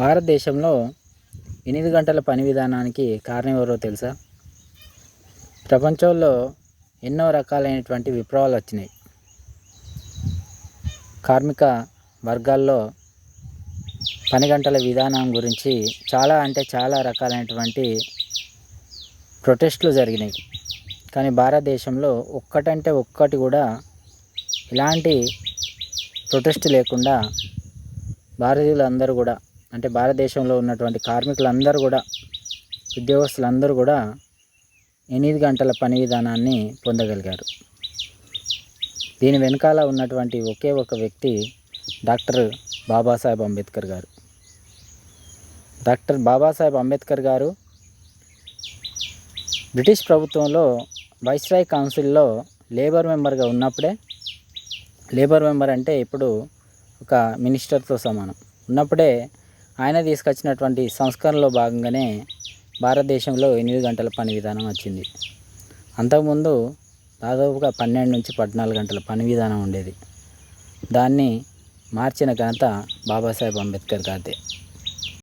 భారతదేశంలో ఎనిమిది గంటల పని విధానానికి కారణం ఎవరో తెలుసా? ప్రపంచంలో ఎన్నో రకాలైనటువంటి విప్లవాలు వచ్చినాయి. కార్మిక వర్గాల్లో పని గంటల విధానం గురించి చాలా అంటే చాలా రకాలైనటువంటి ప్రొటెస్ట్లు జరిగినాయి. కానీ భారతదేశంలో ఒక్కటంటే ఒక్కటి కూడా ఇలాంటి ప్రొటెస్ట్ లేకుండా భారతీయులందరూ కూడా అంటే భారతదేశంలో ఉన్నటువంటి కార్మికులందరూ కూడా ఉద్యోగస్తులందరూ కూడా ఎనిమిది గంటల పని విధానాన్ని పొందగలిగారు. దీని వెనకాల ఉన్నటువంటి ఒకే ఒక వ్యక్తి డాక్టర్ బాబాసాహెబ్ అంబేద్కర్ గారు. డాక్టర్ బాబాసాహెబ్ అంబేద్కర్ గారు బ్రిటిష్ ప్రభుత్వంలో వైస్రాయ్ కౌన్సిల్లో లేబర్ మెంబర్గా ఉన్నప్పుడే లేబర్ మెంబర్ అంటే ఇప్పుడు ఒక మినిస్టర్తో సమానం. ఉన్నప్పుడే ఆయన తీసుకొచ్చినటువంటి సంస్కరణలో భాగంగానే భారతదేశంలో ఎనిమిది గంటల పని విధానం వచ్చింది. అంతకుముందు దాదాపుగా పన్నెండు నుంచి పద్నాలుగు గంటల పని విధానం ఉండేది. దాన్ని మార్చిన ఘనత బాబాసాహెబ్ అంబేద్కర్ గారిదే.